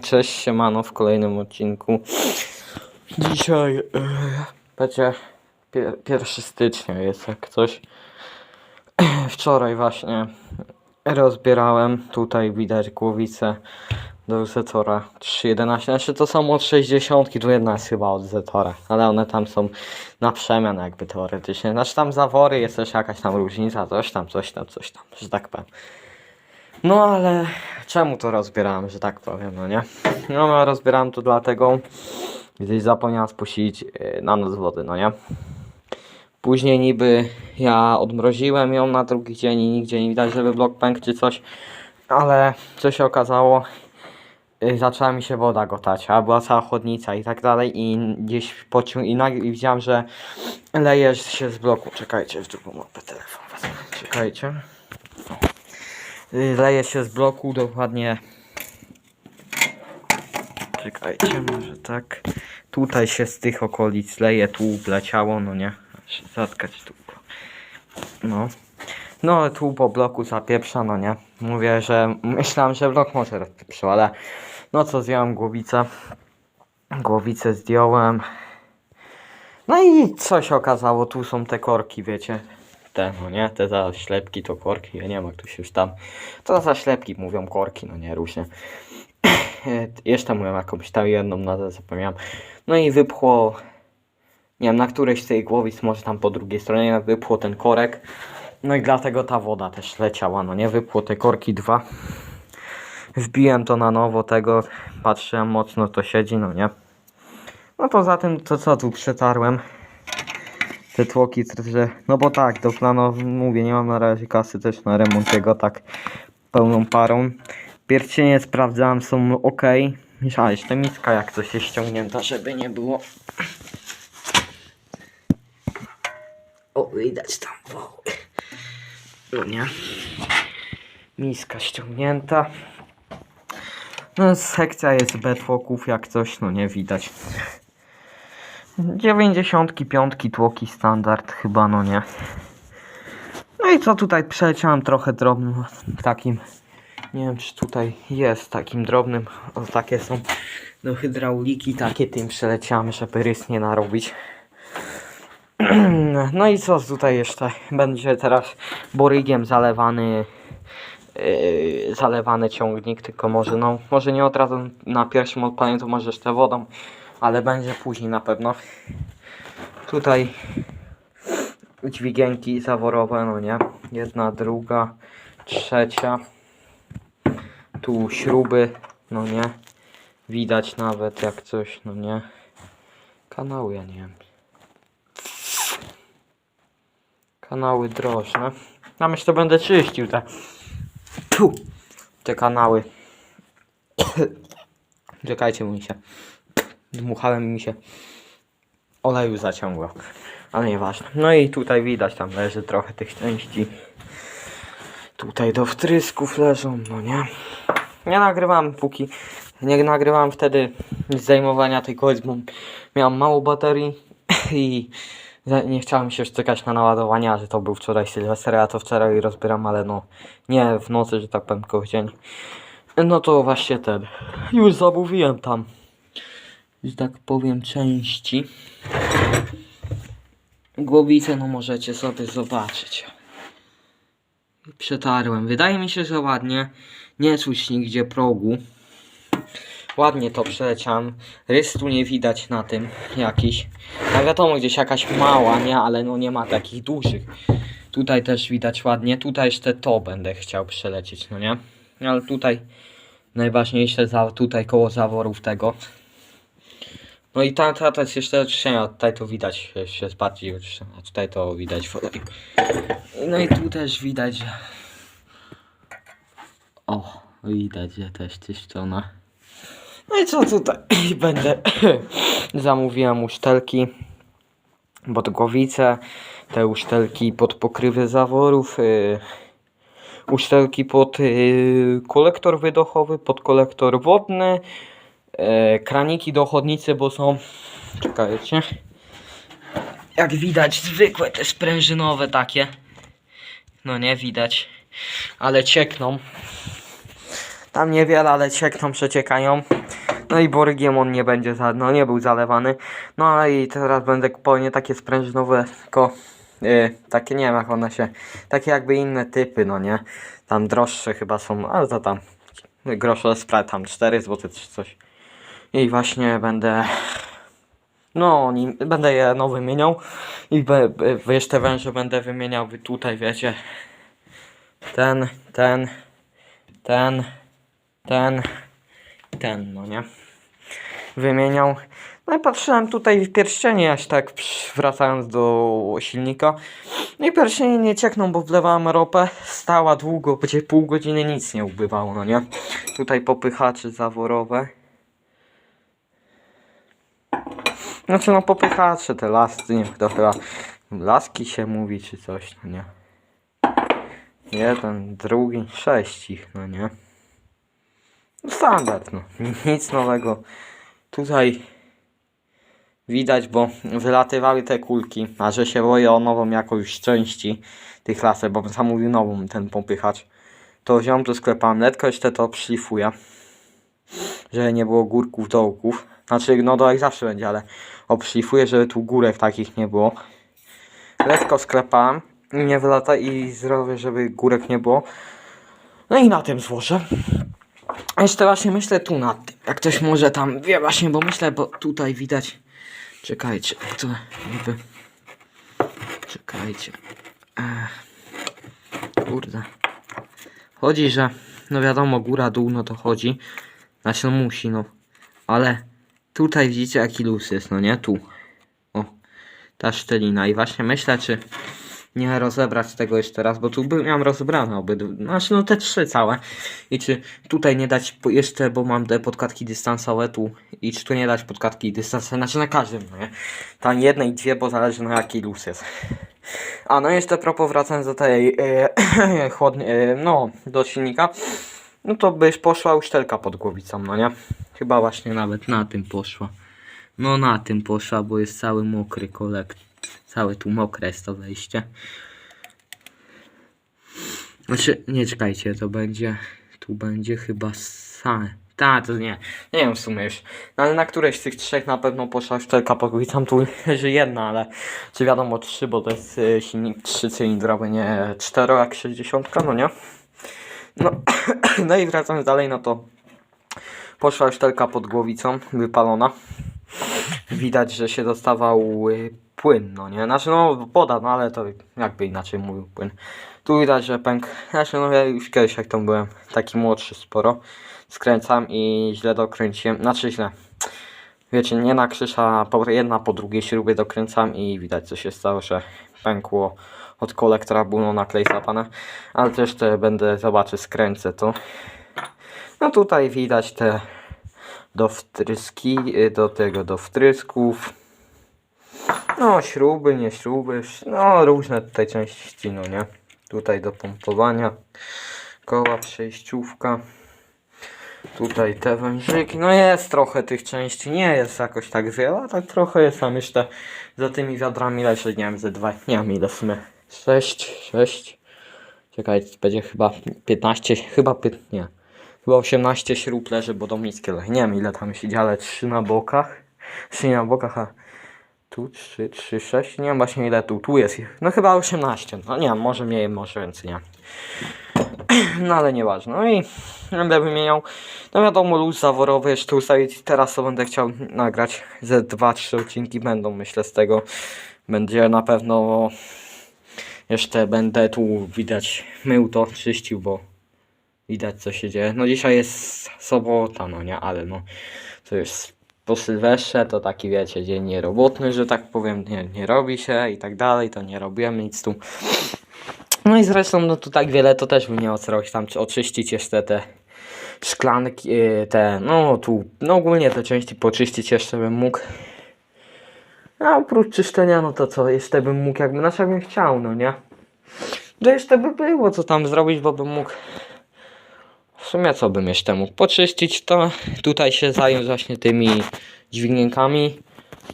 Cześć, siemano w kolejnym odcinku. Dzisiaj e, będzie pier- 1 stycznia jest jak coś. Wczoraj właśnie rozbierałem, tutaj widać głowicę do Zetora 3.11, znaczy to są od 60 do jedna jest chyba od Zetora, ale one tam są na przemian jakby teoretycznie, znaczy tam zawory jest też jakaś tam różnica, coś tam, coś tam, coś tam, że tak powiem. No ale czemu to rozbierałem, że tak powiem, no nie? No, no rozbierałem to dlatego, gdzieś zapomniałem spuścić yy, na noc wody, no nie? Później niby ja odmroziłem ją na drugi dzień i nigdzie nie widać, żeby blok pękł czy coś, ale co się okazało, yy, zaczęła mi się woda gotać, a była cała chodnica i tak dalej i gdzieś pociąg i widziałem, że leje się z bloku. Czekajcie, w drugą mapę telefon. Czekajcie. Y, leje się z bloku dokładnie. Czekajcie, może tak. Tutaj się z tych okolic leje, tu leciało, no nie. Zatkać tu. No. No, tu po bloku zapieprza, no nie. Mówię, że myślałem, że blok może rozpieprzył, ale no co, zdjąłem głowicę. Głowicę zdjąłem. No i co się okazało, tu są te korki, wiecie. Te, no nie, te za ślepki to korki, ja nie wiem jak to się już tam. To za ślepki mówią korki, no nie, różnie. Jeszcze mówią jakąś tam jedną nazwę, zapomniałem. No i wypchło, nie wiem, na którejś z tej głowic, może tam po drugiej stronie, wypchło ten korek. No i dlatego ta woda też leciała, no nie, wypchło te korki dwa. Wbiłem to na nowo tego, patrzyłem mocno to siedzi, no nie. No poza tym, to co tu przetarłem te tłoki, że, no bo tak, do planu mówię, nie mam na razie kasy też na remont jego tak pełną parą. Pierścienie sprawdzałem, są ok. A, jeszcze miska jak coś jest ściągnięta, żeby nie było. O, widać tam woły. No nie. Miska ściągnięta. No, sekcja jest betłoków, jak coś, no nie widać. 95 tłoki standard chyba, no nie. No i co tutaj przeleciałem trochę drobnym takim. Nie wiem czy tutaj jest takim drobnym. O takie są no hydrauliki takie tym przeleciałem, żeby rys nie narobić. No i co tutaj jeszcze? Będzie teraz borygiem zalewany yy, zalewany ciągnik, tylko może no może nie od razu na pierwszym odpaleniu, to może jeszcze wodą, ale będzie później na pewno. Tutaj dźwigienki zaworowe, no nie? Jedna, druga, trzecia. Tu śruby, no nie? Widać nawet jak coś, no nie? Kanały, ja nie wiem. Kanały drożne. Ja myślę, że będę czyścił te. Te kanały. Czekajcie mi się. Dmuchałem i mi się oleju zaciągło. Ale nieważne. No i tutaj widać, tam leży trochę tych części. Tutaj do wtrysków leżą, no nie. Nie nagrywam póki. Nie nagrywam wtedy zdejmowania tej bo miałem mało baterii i nie chciałem się czekać na naładowanie, że to był wczoraj Sylwester, ja to wczoraj rozbieram, ale no nie w nocy, że tak powiem, w dzień. No to właśnie ten. Już zamówiłem tam, że tak powiem, części. Głowicę, no możecie sobie zobaczyć. Przetarłem. Wydaje mi się, że ładnie. Nie czuć nigdzie progu. Ładnie to przeleciałem. Rys tu nie widać na tym jakiś. No wiadomo, gdzieś jakaś mała, nie? Ale no nie ma takich dużych. Tutaj też widać ładnie. Tutaj jeszcze to będę chciał przelecieć, no nie? Ale tutaj najważniejsze za, tutaj koło zaworów tego. No i ta, ta, ta jest jeszcze oczyszczenia, tutaj to widać, jeszcze jest bardziej oczyszczona, a tutaj to widać w oleju. No i tu też widać, że... O, widać, że też czyszczona. No i co tutaj? Będę... Zamówiłem usztelki pod głowicę, te usztelki pod pokrywy zaworów, yy, usztelki pod yy, kolektor wydechowy, pod kolektor wodny, kraniki do chodnicy, bo są, czekajcie, jak widać zwykłe te sprężynowe takie, no nie widać, ale ciekną, Tam niewiele, ale ciekną, przeciekają. No i borygiem on nie będzie, za, no nie był zalewany. No i teraz będę kupował nie takie sprężynowe, tylko yy, takie, nie wiem jak one się, takie jakby inne typy, no nie. Tam droższe chyba są, ale to tam grosze sprawę, tam 4 zł czy coś. I właśnie będę, no nim, będę je no wymieniał. I be, be, te węże będę wymieniał, wy tutaj wiecie. Ten, ten, ten, ten, ten, no nie wymieniał. No i patrzyłem tutaj w pierścienie, aż tak wracając do silnika. No i pierścienie nie ciekną, bo wlewałem ropę. Stała długo, będzie pół godziny nic nie ubywało, no nie? Tutaj popychacze zaworowe. Znaczy no popychacze, te lasy, nie wiem, to chyba laski się mówi czy coś, no nie? Jeden, drugi, sześć ich, no nie? No Standard, no. Nic nowego. Tutaj widać, bo wylatywały te kulki, a że się boję o nową jakąś części tych lasek, bo zamówił nową ten popychacz. To wziąłem do sklepałem, letko jeszcze to szlifuję. Żeby nie było górków, dołków. Znaczy, no dołek zawsze będzie, ale obszlifuję, żeby tu górek takich nie było. Letko sklepałem nie wylata i zrobię, żeby górek nie było. No i na tym złożę. Jeszcze właśnie myślę tu nad tym. Jak ktoś może tam wie właśnie, bo myślę, bo tutaj widać. Czekajcie, to niby. Czekajcie. Ech. Kurde. Chodzi, że no wiadomo, góra, dół, no to chodzi. Znaczy no musi, no. Ale tutaj widzicie jaki luz jest, no nie? Tu. O. Ta szczelina. I właśnie myślę, czy nie rozebrać tego jeszcze raz, bo tu by, miałem rozebrane obydwu, znaczy no te trzy całe i czy tutaj nie dać jeszcze, bo mam te podkładki dystansowe tu i czy tu nie dać podkładki dystansowe, znaczy na każdym, no nie? Tam jednej i dwie, bo zależy na jaki luz jest. A no jeszcze propos wracając do tej chłodnie, e, no do silnika, no to byś poszła uszczelka pod głowicą, no nie? Chyba właśnie nawet na tym poszła. No na tym poszła, bo jest cały mokry kolek. Całe tu mokre jest to wejście. Znaczy, nie czekajcie, to będzie. Tu będzie chyba same. Ta, to nie. Nie wiem w sumie już. No, ale na któreś z tych trzech na pewno poszła szczelka pokój. tu leży jedna, ale czy wiadomo trzy, bo to jest y, silnik trzycylindrowy, nie cztero jak 60, no nie? No, no i wracając dalej, no to poszła szczelka pod głowicą, wypalona widać, że się dostawał y, płyn, no nie? Znaczy no woda, no ale to jakby inaczej mówił płyn. Tu widać, że pęk, znaczy no ja już kiedyś jak tam byłem, taki młodszy sporo, skręcam i źle dokręciłem, znaczy źle. Wiecie, nie na krzyż, a po, jedna po drugiej śrubie dokręcam i widać co się stało, że pękło od kolektora było na klej zapane, ale też te będę, zobaczę, skręcę to. No tutaj widać te do wtryski, y, do tego, do wtrysków. No, śruby, nie śruby, no różne tutaj części, no nie. Tutaj do pompowania, koła przejściówka. Tutaj te wężyki, no jest trochę tych części, nie jest jakoś tak wiele, a tak trochę jest tam jeszcze za tymi wiadrami leży, nie wiem, ze dwa, wiem ile w sumie, 6, 6, czekaj, będzie chyba 15, chyba 15, nie, Chyba 18 śrub leży, bo domickie leży. Nie wiem ile tam się ale 3 na bokach. 3 na bokach, a tu 3, 3, 6. Nie wiem właśnie ile tu. Tu jest. No chyba 18. No nie może mniej, może więcej, nie. No ale nieważne. No i będę wymieniał. No wiadomo, luz zaworowy jeszcze ustawić. Teraz to będę chciał nagrać. Ze 2-3 odcinki będą myślę z tego. Będzie na pewno jeszcze będę tu widać mył to, czyścił, bo widać co się dzieje. No dzisiaj jest sobota, no nie, ale no to jest po Sylwestrze, to taki wiecie, dzień nierobotny, że tak powiem, nie, nie robi się i tak dalej, to nie robiłem nic tu. No i zresztą no tu tak wiele to też bym miał zrobić tam, czy oczyścić jeszcze te szklanki, yy, te, no tu, no ogólnie te części poczyścić jeszcze bym mógł. A oprócz czyszczenia, no to co, jeszcze bym mógł jakby, znaczy bym chciał, no nie. To jeszcze by było co tam zrobić, bo bym mógł w sumie co bym jeszcze mógł poczyścić to tutaj się zająć właśnie tymi dźwignienkami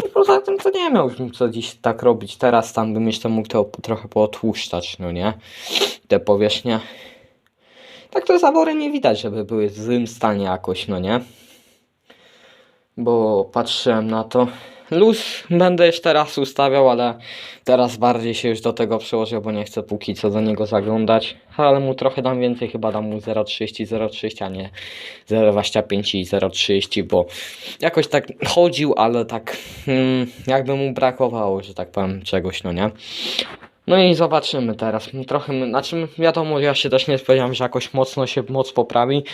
i poza tym to nie miałbym co dziś tak robić teraz tam bym jeszcze mógł to trochę pootłuszczać no nie te powierzchnie Tak to zawory nie widać, żeby były w złym stanie jakoś, no nie? Bo patrzyłem na to. Luz będę jeszcze raz ustawiał, ale teraz bardziej się już do tego przyłożę, bo nie chcę póki co do niego zaglądać. Ale mu trochę dam więcej, chyba dam mu 0,30, 0,30, a nie 0,25 i 0,30, bo jakoś tak chodził, ale tak hmm, jakby mu brakowało, że tak powiem, czegoś, no nie? No i zobaczymy teraz. Trochę, znaczy wiadomo, ja się też nie spodziewałem, że jakoś mocno się moc poprawi,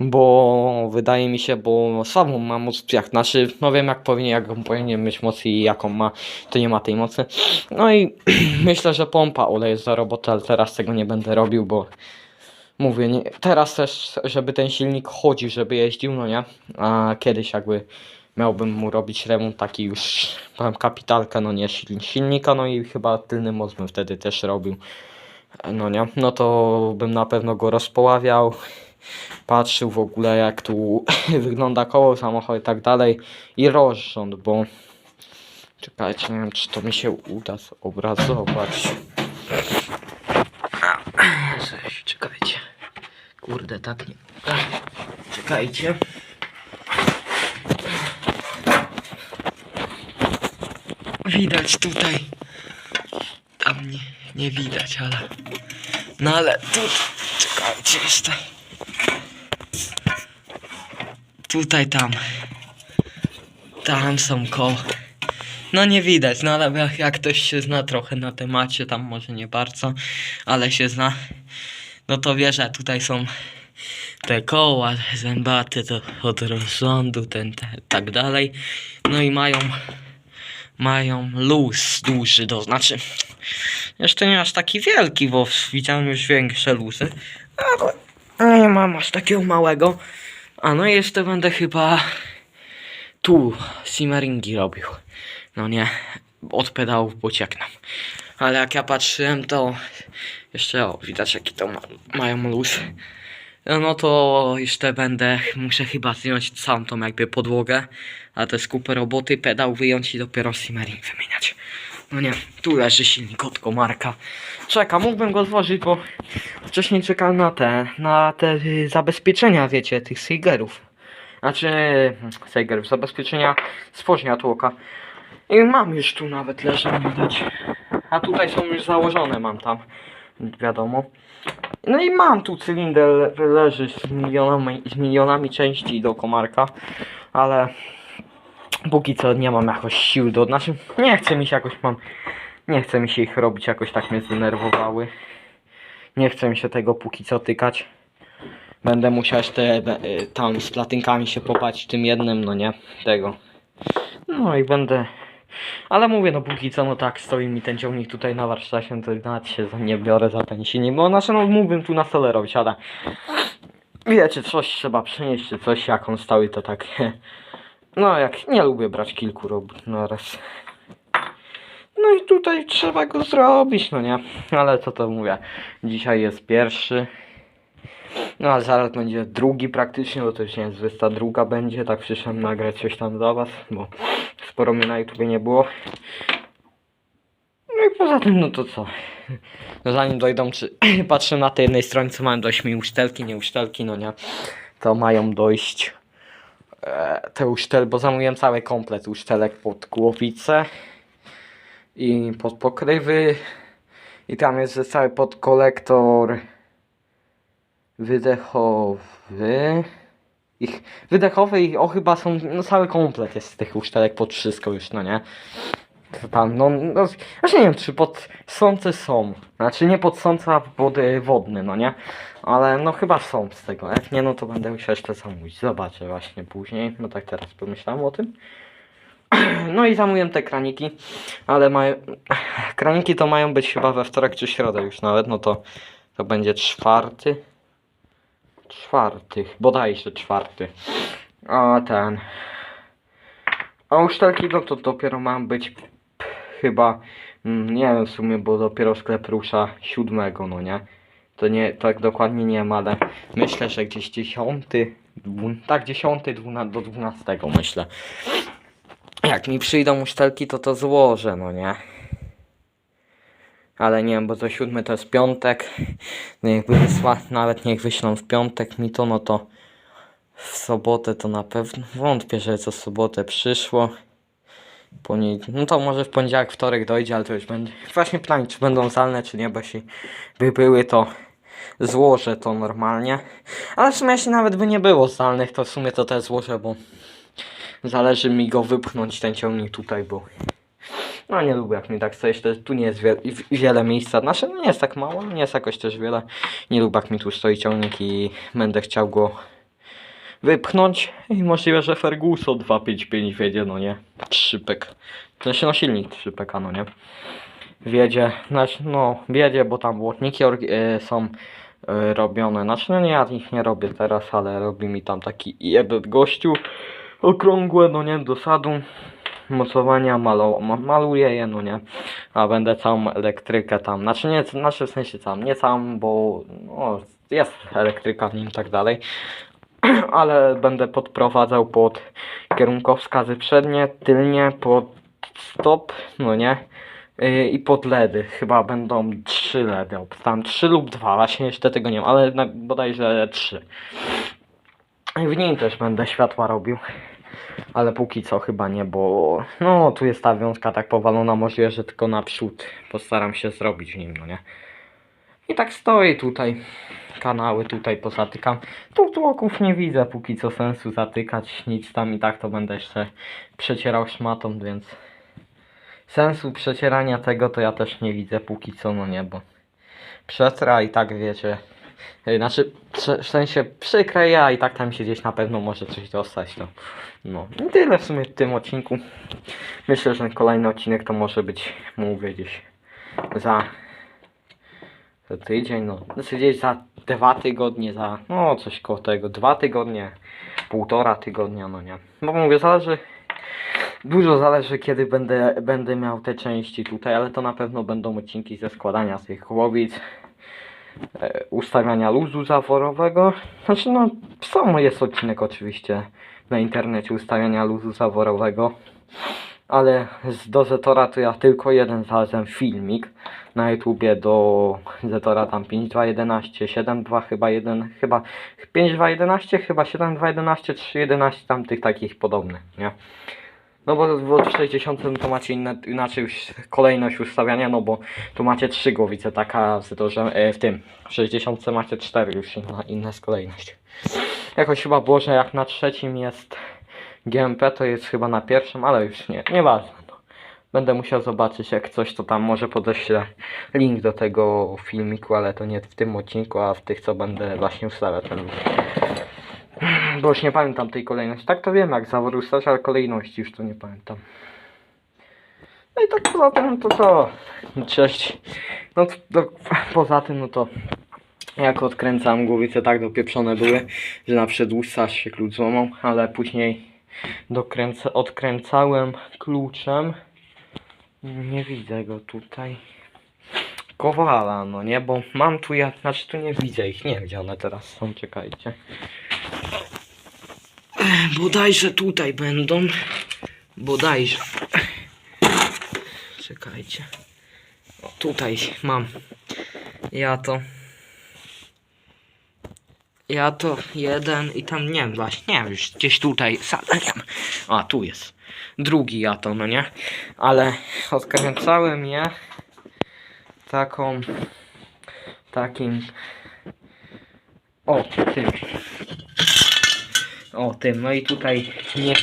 bo wydaje mi się, bo słabą ma moc, jak, znaczy, no wiem jak powinien, jak on powinien mieć moc i jaką ma, to nie ma tej mocy. No i myślę, że pompa oleje za robotę, ale teraz tego nie będę robił, bo mówię, nie, teraz też, żeby ten silnik chodził, żeby jeździł, no nie, a kiedyś jakby miałbym mu robić remont taki już, powiem, kapitalkę, no nie, sil- silnika, no i chyba tylny most bym wtedy też robił, no nie, no to bym na pewno go rozpoławiał, patrzył w ogóle jak tu wygląda koło samochodu i tak dalej i rozrząd, bo czekajcie, nie wiem czy to mi się uda zobrazować. Cześć, czekajcie. Kurde, tak nie. Czekajcie. Widać tutaj. Tam nie, nie widać, ale. No ale tu. Czekajcie jeszcze. Tutaj, tam. Tam są koło. No nie widać, no ale jak- ktoś się zna trochę na temacie, tam może nie bardzo, ale się zna, no to wie, że tutaj są te koła zębate to od rozsądu, ten, te, tak dalej. No i mają, mają luz duży, to znaczy, jeszcze nie aż taki wielki, bo widziałem już większe luzy, ale nie mam aż takiego małego. A no jeszcze będę chyba tu simmeringi robił. No nie, od pedałów pocieknę. Ale jak ja patrzyłem, to jeszcze o, widać jaki to ma, mają luz. No to jeszcze będę, muszę chyba zdjąć całą tą jakby podłogę, a to jest kupę roboty, pedał wyjąć i dopiero simmering wymieniać. No nie, tu leży silnik od komarka. Czeka, mógłbym go złożyć, bo wcześniej czekałem na te, na te y, zabezpieczenia, wiecie, tych Seigerów. Znaczy, Seigerów, zabezpieczenia spożnia tłoka. I mam już tu nawet leżą widać. A tutaj są już założone, mam tam. Wiadomo. No i mam tu cylinder leży z milionami, z milionami części do komarka, ale póki co nie mam jakoś sił do. Znaczy, nie chce mi się jakoś mam. Nie chce mi się ich robić, jakoś tak mnie zdenerwowały. Nie chce mi się tego póki co tykać. Będę musiał jeszcze e, tam z platynkami się popać tym jednym, no nie, tego. No i będę. Ale mówię, no póki co, no tak, stoi mi ten ciągnik tutaj na warsztacie, to nawet się za nie biorę za ten silnik, bo znaczy, no mógłbym tu na stole robić, ale wiecie, coś trzeba przynieść, czy coś, jak on stały, to tak, no jak, nie lubię brać kilku robót na raz. No i tutaj trzeba go zrobić, no nie, ale co to mówię, dzisiaj jest pierwszy, no ale zaraz będzie drugi praktycznie, bo to już nie jest 22 będzie, tak przyszedłem nagrać coś tam dla was, bo sporo mnie na YouTubie nie było. No i poza tym, no to co? No zanim dojdą, czy patrzę na tej jednej stronie, co mają dojść mi usztelki, nie usztelki, no nie, to mają dojść te usztel, bo zamówiłem cały komplet usztelek pod głowicę i pod pokrywy i tam jest cały podkolektor wydechowy. Ich wydechowy i o chyba są, no cały komplet jest z tych uszczelek pod wszystko już, no nie? Tam, no, no, znaczy nie wiem, czy pod sące są. Znaczy nie pod sące, a pod y, wodny, no nie? Ale no chyba są z tego, jak nie, no to będę musiał jeszcze zamówić. Zobaczę właśnie później, no tak teraz pomyślałem o tym. No i zamówiłem te kraniki, ale mają... Kraniki to mają być chyba we wtorek czy środę już nawet, no to to będzie czwarty. Czwarty, bodajże czwarty. A ten. A uszczelki no to dopiero mam być chyba. mm, Nie wiem w sumie, bo dopiero sklep rusza siódmego, no nie? To nie, tak dokładnie nie wiem, ale myślę, że gdzieś dziesiąty, dwu, tak dziesiąty dwuna, do dwunastego myślę. Jak mi przyjdą uszczelki, to to złożę, no nie? Ale nie wiem, bo to siódmy to jest piątek. No jakby wysła, nawet niech wyślą w piątek mi to, no to w sobotę to na pewno. Wątpię, że co sobotę przyszło. Ponie... No to może w poniedziałek, wtorek dojdzie, ale to już będzie. Właśnie pytanie, czy będą zdalne, czy nie, bo jeśli by były, to złożę to normalnie. Ale w sumie jeśli nawet by nie było zdalnych, to w sumie to też złożę, bo zależy mi go wypchnąć ten ciągnik tutaj, bo no nie lubię jak mi tak stoisz, to tu nie jest wie wiele miejsca, znaczy no nie jest tak mało, nie jest jakoś też wiele. Nie lubię jak mi tu stoi ciągnik i będę chciał go wypchnąć i możliwe, że Ferguson 255 wiedzie, no nie, trzypek. To się no silnik trzypeka, no nie. Wiedzie, znaczy no wiedzie, bo tam błotniki e, są e, robione, znaczy no nie, ja ich nie robię teraz, ale robi mi tam taki jeden gościu okrągłe, no nie, do sadu. Mocowania malo, ma, maluję je, no nie, a będę całą elektrykę tam, znaczy nie, znaczy w sensie całą, nie całą, bo no, jest elektryka w nim i tak dalej, ale będę podprowadzał pod kierunkowskazy przednie, tylnie, pod stop, no nie, i pod LEDy, chyba będą trzy LEDy, tam trzy lub dwa, właśnie jeszcze tego nie wiem, ale na, bodajże trzy. W nim też będę światła robił. Ale póki co chyba nie, bo no tu jest ta wiązka tak powalona, możliwe, że tylko naprzód postaram się zrobić w nim, no nie. I tak stoi tutaj, kanały tutaj pozatykam. Tu tłoków nie widzę póki co sensu zatykać, nic tam i tak to będę jeszcze przecierał szmatą, więc sensu przecierania tego to ja też nie widzę póki co, no nie, bo przetra i tak wiecie, Yy, Znaczy, w sensie przykre ja i tak tam się gdzieś na pewno może coś dostać, to no. I tyle w sumie w tym odcinku. Myślę, że kolejny odcinek to może być, mówię gdzieś za, tydzień, no. Znaczy gdzieś za dwa tygodnie, za, no coś koło tego, dwa tygodnie, półtora tygodnia, no nie. Bo mówię, zależy, dużo zależy kiedy będę, będę miał te części tutaj, ale to na pewno będą odcinki ze składania tych głowic e, ustawiania luzu zaworowego. Znaczy no, samo jest odcinek oczywiście na internecie ustawiania luzu zaworowego. Ale z, do Zetora to ja tylko jeden znalazłem filmik na YouTubie do Zetora tam 5211, 72 chyba 1, chyba 5211, chyba 7211, 311 tam tych takich podobnych, nie? No bo w 60 to macie inaczej już kolejność ustawiania, no bo tu macie trzy głowice, taka Zetorze, e, w tym, w 60 macie cztery już inna, inna jest kolejność. Jakoś chyba było, że jak na trzecim jest GMP, to jest chyba na pierwszym, ale już nie, nieważne. No. Będę musiał zobaczyć jak coś, to tam może podeślę link do tego filmiku, ale to nie w tym odcinku, a w tych co będę właśnie ustawiał ten. Bo już nie pamiętam tej kolejności. Tak to wiem jak zawór ustać, ale kolejności już to nie pamiętam. No i tak poza tym to co? Cześć. No to, to, poza tym no to jak odkręcam głowice tak dopieprzone były, że na przedłużca się klucz złamał, ale później dokręca, odkręcałem kluczem. Nie widzę go tutaj. Kowala, no nie, bo mam tu ja, znaczy tu nie widzę ich, nie wiem gdzie one teraz są, czekajcie. Bodajże tutaj będą. Bodajże. Czekajcie. O, tutaj mam. Ja to. Ja to jeden i tam nie wiem właśnie, nie wiem, już gdzieś tutaj sadem. A tu jest. Drugi ja to, no nie? Ale odkręcałem je taką takim o tym o tym, no i tutaj nie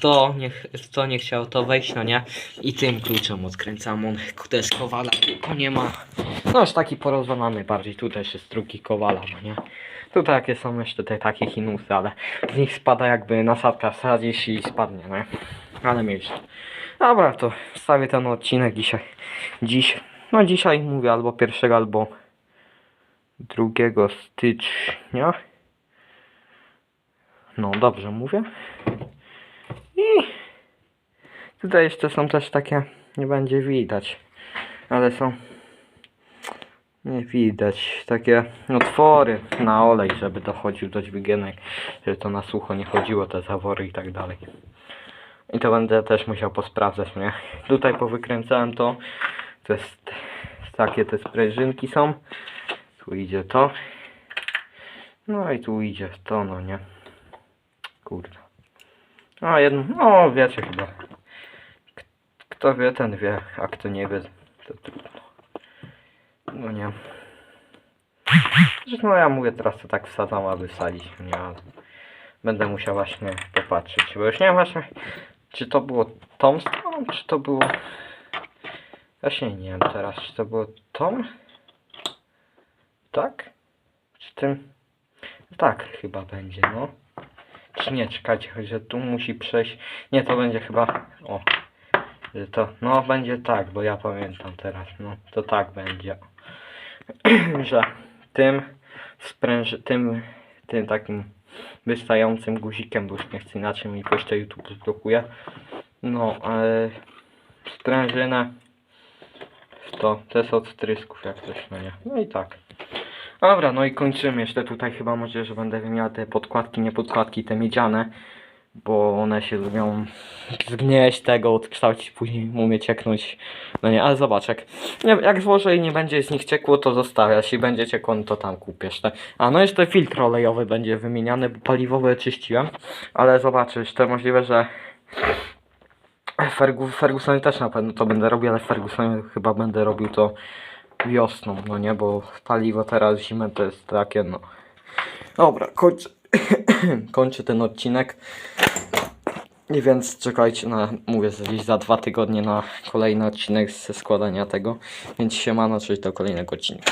to nie, to nie chciał to wejść, no nie? I tym kluczem odkręcam, on też kowala, tylko nie ma. No już taki porozwalany bardziej, tutaj jest drugi kowala, no nie? Tutaj jakie są jeszcze te takie hinusy, ale z nich spada jakby nasadka wsadzisz i spadnie, no? Ale mniejsze. Dobra, to wstawię ten odcinek dzisiaj. Dziś, no dzisiaj mówię albo pierwszego, albo drugiego stycznia. No dobrze mówię. I tutaj jeszcze są też takie, nie będzie widać, ale są nie widać takie otwory na olej, żeby dochodził do dźwigienek, żeby to na sucho nie chodziło, te zawory i tak dalej. I to będę też musiał posprawdzać, nie? Tutaj powykręcałem to, to jest takie te sprężynki są. Tu idzie to. No i tu idzie to, no nie. Kurde. A jedno, no wiecie chyba. Kto wie, ten wie, a kto nie wie, to trudno. No nie. Zresztą no ja mówię teraz to tak wsadzam, aby wsadzić, nie, ale będę musiał właśnie popatrzeć, bo już nie wiem właśnie, czy to było tą stroną, czy to było... Właśnie nie wiem teraz, czy to było tą? Tak? Czy tym? Tak chyba będzie, no. Czy nie, czekajcie, że tu musi przejść. Nie, to będzie chyba. O. To. No, będzie tak, bo ja pamiętam teraz. No, to tak będzie. że tym spręży, tym, tym takim wystającym guzikiem, bo już nie chcę inaczej mi jeszcze YouTube zblokuje. No, ale sprężynę to, to jest od strysków jak coś, no nie. No i tak. Dobra, no i kończymy. Jeszcze tutaj chyba może, że będę wymieniał te podkładki, nie podkładki, te miedziane, bo one się lubią zgnieść tego, odkształcić, później umie cieknąć. No nie, ale zobacz, jak, jak złożę i nie będzie z nich ciekło, to zostawiasz. Jeśli będzie ciekło, no to tam kupiesz. Te. A no jeszcze filtr olejowy będzie wymieniany, bo paliwowy czyściłem, ale zobaczysz, to możliwe, że Fergu, Fergusonie też na pewno to będę robił, ale Fergusonie chyba będę robił to wiosną, no nie, bo paliwo teraz zimę to jest takie, no. Dobra, kończę, kończę ten odcinek. I więc czekajcie na, mówię, gdzieś za dwa tygodnie na kolejny odcinek ze składania tego. Więc siemano, czyli do kolejnego odcinka.